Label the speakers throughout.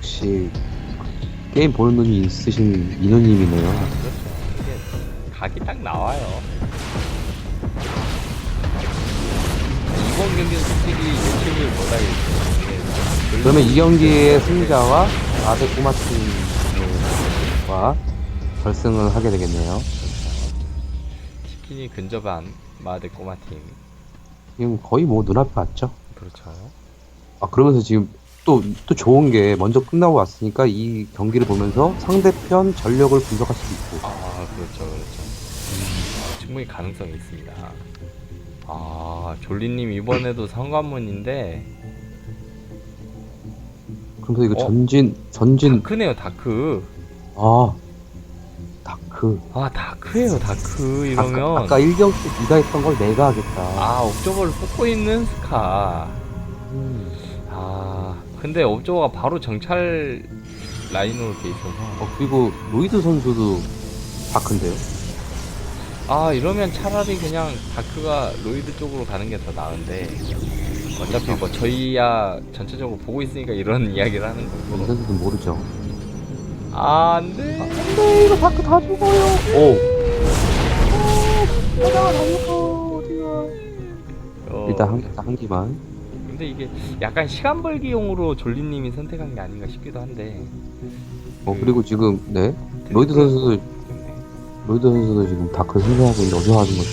Speaker 1: 역시 게임 보는 눈이 있으신 인호님이네요.
Speaker 2: 그렇죠. 이게 각이 딱 나와요. 이번 경기는 솔직히 예측을 못하겠어요. 네.
Speaker 1: 그러면 이 경기의 승자와 아베 꼬마팀과 결승을 하게 되겠네요.
Speaker 2: 치킨이 근접한 마드 꼬마 팀.
Speaker 1: 지금 거의 뭐 눈앞에 왔죠.
Speaker 2: 그렇죠.
Speaker 1: 아 그러면서 지금 또 또 좋은 게 먼저 끝나고 왔으니까 이 경기를 보면서 상대편 전력을 분석할 수도 있고.
Speaker 2: 아 그렇죠 그렇죠. 음, 충분히 가능성이 있습니다. 아 졸리님 이번에도 성관문인데
Speaker 1: 그러면서 이거
Speaker 2: 어?
Speaker 1: 전진 전진
Speaker 2: 다크네요 다크.
Speaker 1: 아 다크.
Speaker 2: 아 다크예요 다크
Speaker 1: 아까,
Speaker 2: 이러면.
Speaker 1: 아까 1경 때 네가 했던 걸 내가 하겠다.
Speaker 2: 아 옵저버를 뽑고 있는 스카.
Speaker 1: 음.
Speaker 2: 아 근데 옵저버가 바로 정찰 라인으로 돼 있어서.
Speaker 1: 어 그리고 로이드 선수도 다크인데요.
Speaker 2: 아 이러면 차라리 그냥 다크가 로이드 쪽으로 가는 게 더 나은데 어차피 뭐 저희야 전체적으로 보고 있으니까 이런 이야기를 하는
Speaker 1: 이
Speaker 2: 거고
Speaker 1: 선수도 모르죠.
Speaker 2: 아 안돼
Speaker 1: 안돼 이거 다크 다 죽어요. 오. 하다가 다 죽어 어디가.
Speaker 2: 어,
Speaker 1: 일단 한, 한 기만.
Speaker 2: 근데 이게 약간 시간 벌기용으로 졸리님이 선택한 게 아닌가 싶기도 한데
Speaker 1: 어 그리고 지금 네 로이드 선수도 로이드 선수도 지금 다크 승리하고 있는데 어디서 하는 거죠?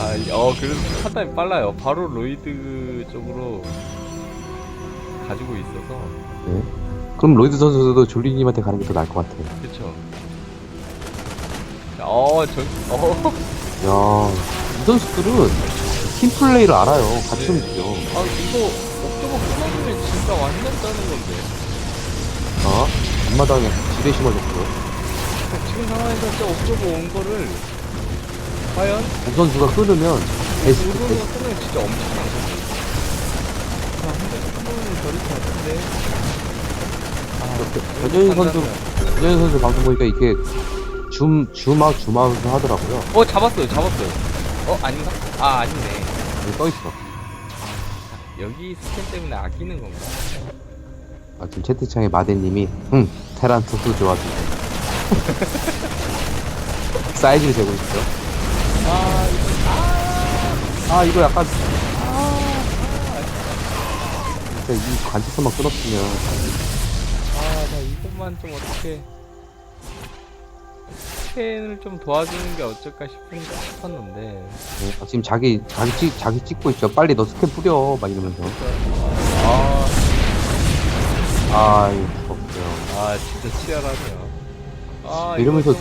Speaker 2: 아 어 그래도 판단이 빨라요 바로 로이드 쪽으로 가지고 있어서
Speaker 1: 네. 그럼 로이드 선수도 졸리님한테 가는 게 더 나을 것 같아요.
Speaker 2: 그쵸 어저 어.
Speaker 1: 야, 이 선수들은 팀 플레이를 알아요. 같이
Speaker 2: 네.
Speaker 1: 움직여.
Speaker 2: 아 이거 옥저버 끊어주면 진짜 완전 짜는 건데
Speaker 1: 자, 앞마당에 지뢰 심어줬고.
Speaker 2: 지금 상황에서 진짜 옥저버 온 거를 과연
Speaker 1: 우 선수가 끊으면 베스트,
Speaker 2: 우선으로
Speaker 1: 베스트.
Speaker 2: 끊으면 진짜 엄청난 거지 자 근데 끊으면 버릴 것 같은데 아
Speaker 1: 변현희 선수, 변현희 선수 방송 보니까 이게 줌, 줌아웃, 줌아웃 하더라고요.
Speaker 2: 어 잡았어요 잡았어요 어 아닌가? 아 아니네
Speaker 1: 여기 써있어.
Speaker 2: 여기 스캔 때문에 아끼는 건가?
Speaker 1: 아, 지금 채팅창에 마대님이, 응, 테란 투수 좋아지네. 사이즈를 재고 있죠.
Speaker 2: 아 이거
Speaker 1: 아, 이거 약간, 진짜 이 관측선만 끊었으면.
Speaker 2: 아 나 이것만 좀 어떻게 스캔을 좀 도와주는 게 어쩔까 싶은, 싶었는데
Speaker 1: 네, 아, 지금 자기, 자기 찍, 자기 찍고 있죠. 빨리 너 스캔 뿌려. 막 이러면서.
Speaker 2: 아,
Speaker 1: 아, 이거 없어요.
Speaker 2: 아 진짜 치열하네요 아
Speaker 1: 이러면서
Speaker 2: 이거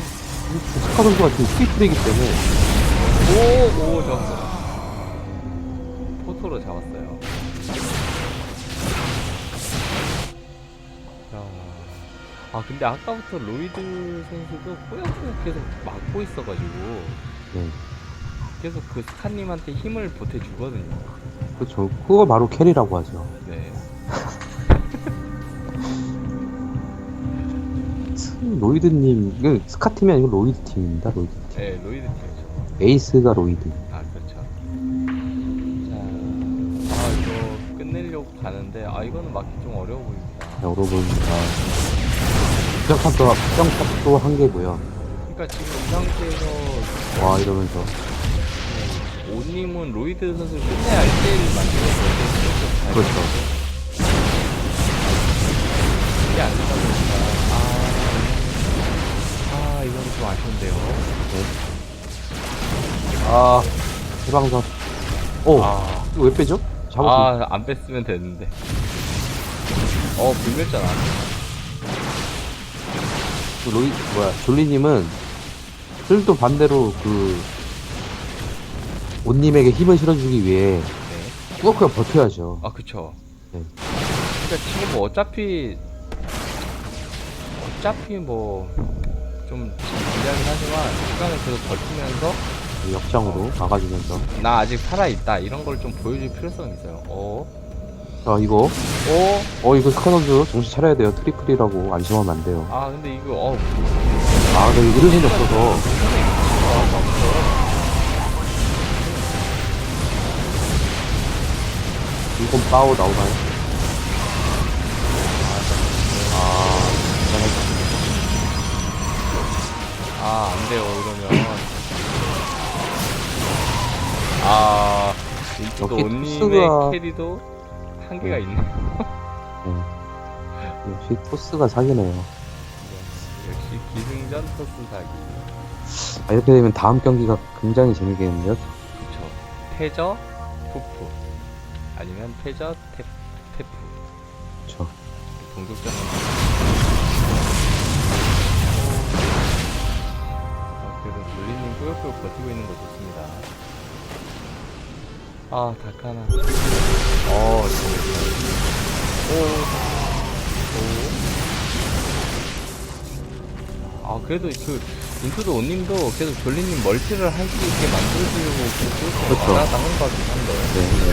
Speaker 1: 스카 선수가 지금 트리플이기 때문에.
Speaker 2: 좀- 오, 오 잡았어요 포토로 잡았어 아 근데 아까부터 로이드 선수도 꾸역꾸역 계속 막고 있어가지고
Speaker 1: 네.
Speaker 2: 계속 그 스카님한테 힘을 보태주거든요
Speaker 1: 그렇죠. 그거 바로 캐리라고 하죠.
Speaker 2: 네
Speaker 1: 로이드님, 이거 스카 팀이 아니고 로이드 팀입니다. 로이드 팀.
Speaker 2: 네, 로이드 팀이죠
Speaker 1: 에이스가 로이드.
Speaker 2: 아 그렇죠. 자, 아 이거 끝내려고 가는데 아 이거는 막기 좀 어려워 보입니다.
Speaker 1: 자, 여러분, 아, 부정탑도, 부정탑도 한 개고요.
Speaker 2: 그러니까 지금 이 상태에서
Speaker 1: 와, 이러면서.
Speaker 2: 오님은 로이드 선수를 끝내야 1대1 만들었는데
Speaker 1: 그렇죠.
Speaker 2: 이게 안 되다 보니까 아, 아 이건 좀 아쉬운데요.
Speaker 1: 아, 해방선. 오,
Speaker 2: 아,
Speaker 1: 이거 왜 빼죠? 잡았습니다.
Speaker 2: 아, 안 뺐으면 됐는데. 어, 불멸잖아.
Speaker 1: 그 로이, 뭐야, 졸리님은, 틀도 반대로 그, 온님에게 힘을 실어주기 위해,
Speaker 2: 네.
Speaker 1: 꾸역꾸역 버텨야죠.
Speaker 2: 아, 그쵸.
Speaker 1: 네.
Speaker 2: 그러니까 지금 뭐 어차피 어차피 뭐 좀 불리하긴 하지만 시간을 계속 버티면서
Speaker 1: 역장으로 막아주면서.
Speaker 2: 나 아직 살아 있다 이런 걸 좀 보여줄 필요성이 있어요. 어,
Speaker 1: 자, 이거.
Speaker 2: 어?
Speaker 1: 어 이거 커너즈 정신 차려야 돼요 트리클이라고 안심하면 안 돼요
Speaker 2: 아 근데 이거 어
Speaker 1: 아 근데 이거 이름이 없어서 이건 빠오 나오나요?
Speaker 2: 아, 아 안 돼요, 이러면. 아,
Speaker 1: 이거
Speaker 2: 언니의 캐리도 한계가
Speaker 1: 네.
Speaker 2: 있네요.
Speaker 1: 역시 토스가 사기네요.
Speaker 2: 역시 기승전 토스 사기.
Speaker 1: 아, 이렇게 되면 다음 경기가 굉장히 재밌겠는데요?
Speaker 2: 그쵸. 패저, 푸프. 아니면 패저, 테, 테프.
Speaker 1: 그쵸.
Speaker 2: 동족전은. 아, 그래도 졸리님 꾸역꾸역 버티고 있는 거 좋습니다. 아, 다카나. 어, 좋네. 오, 오. 아, 그래도 그, 인투드 온님도 계속 졸리님 멀티를 할 수 있게 만들어주려고. 왔다 갔다 하는 것 같긴 한데.
Speaker 1: 네, 네.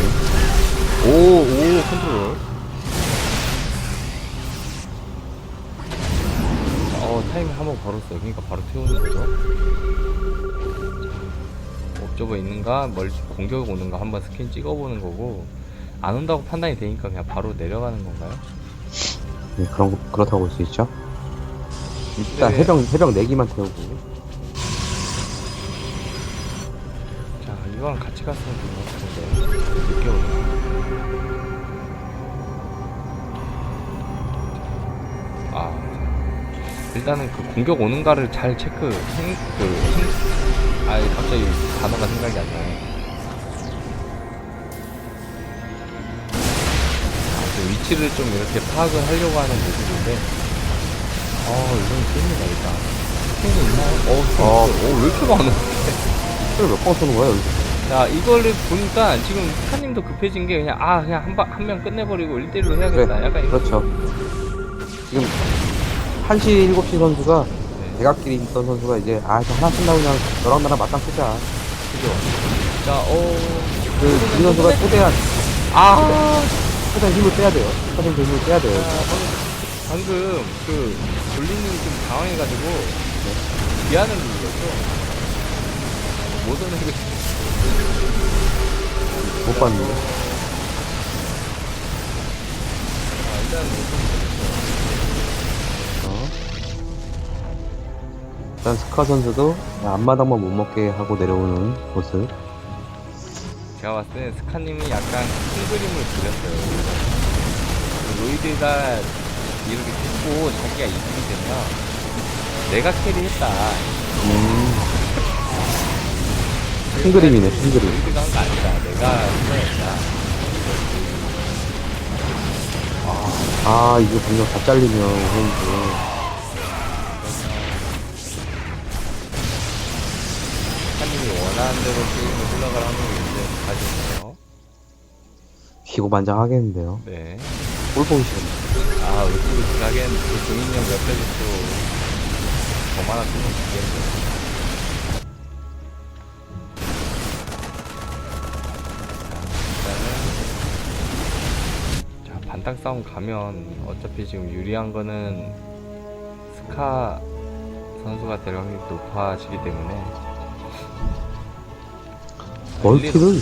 Speaker 2: 오, 오, 컨트롤. 어, 타이밍 한번 걸었어요. 그러니까 바로 태우는 거죠. 옵저버 있는가, 멀 공격 오는가 한번 스캔 찍어보는 거고, 안 온다고 판단이 되니까 그냥 바로 내려가는 건가요?
Speaker 1: 네, 그런, 거- 그렇다고 볼 수 있죠. 일단
Speaker 2: 네.
Speaker 1: 해병, 해병 4기만 태우고.
Speaker 2: 자, 이거랑 같이 갔으면 좋을 것 같은데. 늦게 오네. 아, 자. 일단은 그 공격 오는가를 잘 체크, 생, 그, 생, 아, 갑자기 단어가 생각이 안 나네. 아, 그 위치를 좀 이렇게 파악을 하려고 하는 모습인데, 어, 이건 씁니다, 일단. 스캔이 있나요? 어, 어, 어, 왜 이렇게 많아?
Speaker 1: 술을 몇번 쏘는 거야, 여기서?
Speaker 2: 자 이거를 보니까 지금 스카님도 급해진 게 그냥 아 그냥 한한 명 끝내버리고 1대1로 해야겠다 약간 이런
Speaker 1: 그렇죠. 지금 1시, 7시 선수가
Speaker 2: 네.
Speaker 1: 대각길에 있던 선수가 이제, 아, 저 하나 끝나고 그냥 너랑 나랑 맞짱 뜨자.
Speaker 2: 그죠 자 어
Speaker 1: 그, 이 선수가 최대한,
Speaker 2: 아
Speaker 1: 최대한 힘을 빼야 돼요. 최대한 힘을 빼야 돼요.
Speaker 2: 아, 방금 그 돌리님이 좀 당황해가지고 기한을 눌렀어
Speaker 1: 못게못 봤는데.
Speaker 2: 아, 일단 못
Speaker 1: 일단 스카 선수도 앞마당만 못 먹게 하고 내려오는 모습.
Speaker 2: 제가 봤을 때 스카님이 약간 큰 그림을 그렸어요. 그 로이드가 이렇게 찍고 자기가 이기게 되면 내가 캐리했다.
Speaker 1: 음. 큰 그림이네, 큰 그림.
Speaker 2: 로이드가 한 거 아니다. 내가 했다.
Speaker 1: 아, 이거 분명 다 잘리면.
Speaker 2: 스 원하는 대로 게임을 흘러가라 하는 게 이제 가지네요.
Speaker 1: 기고만장 하겠는데요.
Speaker 2: 네.
Speaker 1: 꼴 보기 싫은데.
Speaker 2: 아, 울프루스 하긴 그 종인형 옆에서 또더 많아 쓰는 게임. 일단은 자 반딱 싸움 가면 어차피 지금 유리한 거는 스카 선수가 될 확률이 높아지기 때문에
Speaker 1: 멀티를,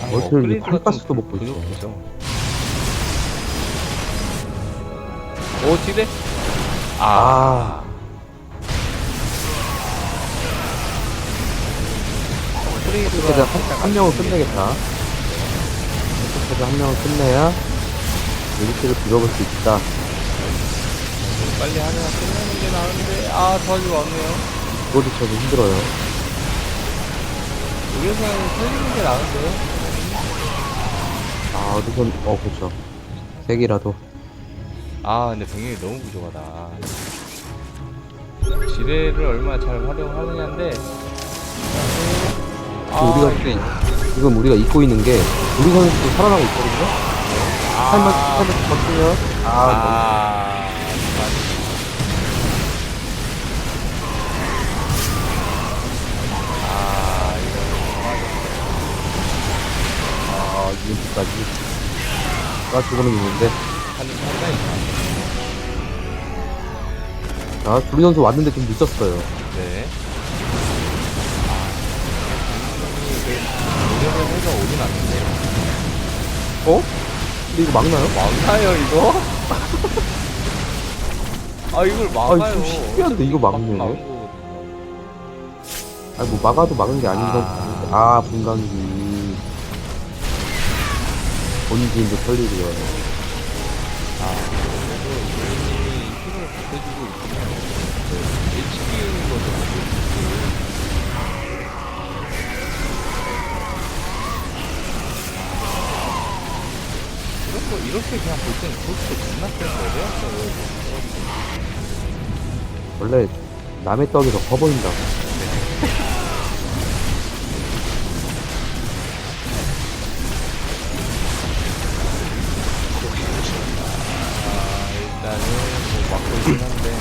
Speaker 2: 아,
Speaker 1: 멀티를
Speaker 2: 업그레이드가
Speaker 1: 칼가스도
Speaker 2: 좀
Speaker 1: 먹고.
Speaker 2: 부족하죠. 오 지대 아, 업그레이드가
Speaker 1: 어떻게든 한, 한
Speaker 2: 아쉽게
Speaker 1: 끝내겠다. 한 명은 끝내야, 유리티를 빌어볼 수 있다.
Speaker 2: 빨리 하나 끝내는 게 나은데 아 더하지 않네요
Speaker 1: 그거도 저도 힘들어요.
Speaker 2: 여기서는 살리는 게 나은데요
Speaker 1: 아, 어디선, 어, 그쵸. 세 개라도.
Speaker 2: 아 근데 병력이 너무 부족하다 지뢰를 얼마나 잘 활용하느냐인데 아,
Speaker 1: 우리가 지금 우리가 잊고 있는 게, 우리 선수도 살아나고 있거든요? 살만,
Speaker 2: 아,
Speaker 1: 살만 버티면, 아,
Speaker 2: 아, 아,
Speaker 1: 아, 이기까지. 아, 죽으면 있는데.
Speaker 2: 한 상당히
Speaker 1: 자, 둘리 선수 왔는데 좀 늦었어요.
Speaker 2: 네. 노력을 해서 오긴 왔는데
Speaker 1: 어? 근데 이거 막나요?
Speaker 2: 막나요 이거? 아 이걸 막아요.
Speaker 1: 좀 신기한데, 이거 막네.
Speaker 2: 막은 거거든요.
Speaker 1: 아니 뭐 막아도 막은 게 아닌 건
Speaker 2: 아.
Speaker 1: 아 분광기 본진도 털리고요
Speaker 2: 아, 그래도 이분이 힘을 보태주고 있군요. 네, 일치기는 거죠. 거, 이렇게 그냥 볼 때는 그렇게 존나 센 거래였어요.
Speaker 1: 원래 남의 떡이 더 커 보인다고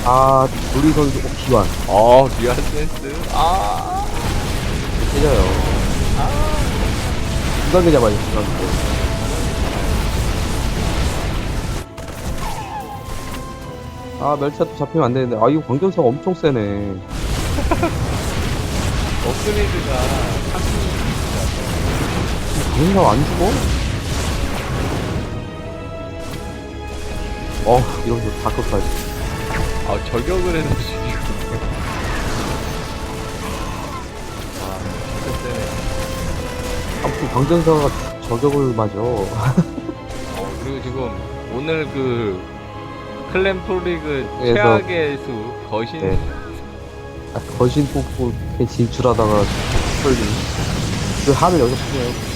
Speaker 2: 아
Speaker 1: 우리 선수 어, 기환
Speaker 2: 어, 리얼 센스. 아,
Speaker 1: 깨져요. 분광기 잡아야지 분광기 아 멸치도 잡히면 안 되는데. 아 이거 광전사가 엄청 세네.
Speaker 2: 업그레이드가
Speaker 1: 광전사가 안 죽어? 어 이러면서 다크까지
Speaker 2: 아, 저격을 해서 죽이고. 아, 진짜 세네.
Speaker 1: 아무튼 광전사가 저격을 맞아
Speaker 2: 어, 그리고 지금 오늘 그 프로리그
Speaker 1: 그래서-
Speaker 2: 최악의 수 거신
Speaker 1: 네. 아, 거신 뽑고 진출하다가 털린 그 한을 여기서 푸네요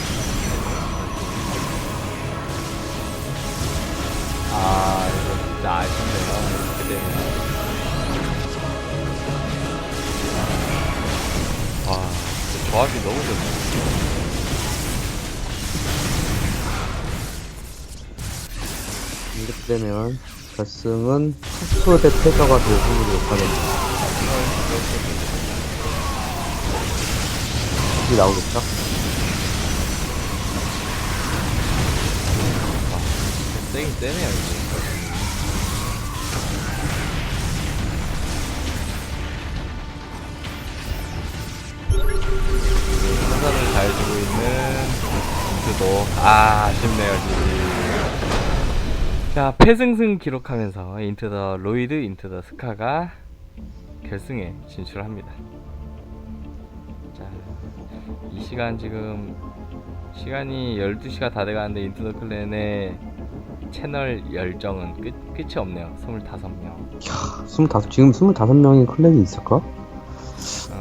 Speaker 2: 조합이 너무 좋네.
Speaker 1: 이렇게 되면 결승은 투수 대 패자가 될 승리를 못하겠네 이게 나오겠죠?
Speaker 2: 세긴 세네요 이게 잘 주고 있는 인트도. 아 아쉽네요 지금 자 패승승 기록하면서 인트 더 로이드 인트 더 스카가 결승에 진출합니다. 자이 시간 지금 시간이 12시가 다 돼가는데 인트 더 클랜의 채널 열정은 끝, 끝이 없네요. 25명.
Speaker 1: 25, 지금 25명의 클랜이 있을까?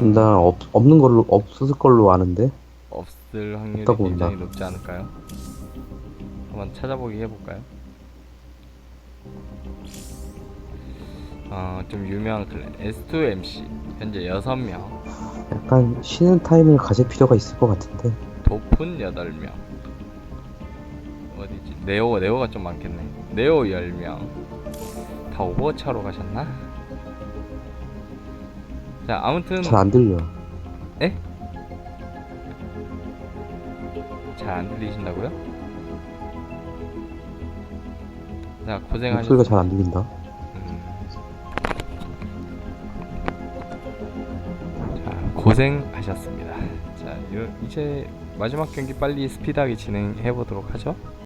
Speaker 1: 나 없, 없는 걸로, 없었을 걸로 아는데.
Speaker 2: 없을 확률이
Speaker 1: 없다고
Speaker 2: 굉장히
Speaker 1: 본다.
Speaker 2: 높지 않을까요? 한번 찾아보기 해볼까요? 어, 좀 유명한 클랜 S2MC 현재 6명
Speaker 1: 약간 쉬는 타임을 가질 필요가 있을 것 같은데.
Speaker 2: 도푼 8명 어디지? 네오, 네오가 좀 많겠네 네오 10명 다 오버워치하러 가셨나? 자 아무튼
Speaker 1: 잘 안 들려.
Speaker 2: 잘 안 들리신다고요? 자
Speaker 1: 목소리가
Speaker 2: 고생하셨습니다
Speaker 1: 잘안 들린다.
Speaker 2: 음. 자, 고생하셨습니다. 자, 요- 이제 마지막 경기 빨리 스피드하게 진행해 보도록 하죠.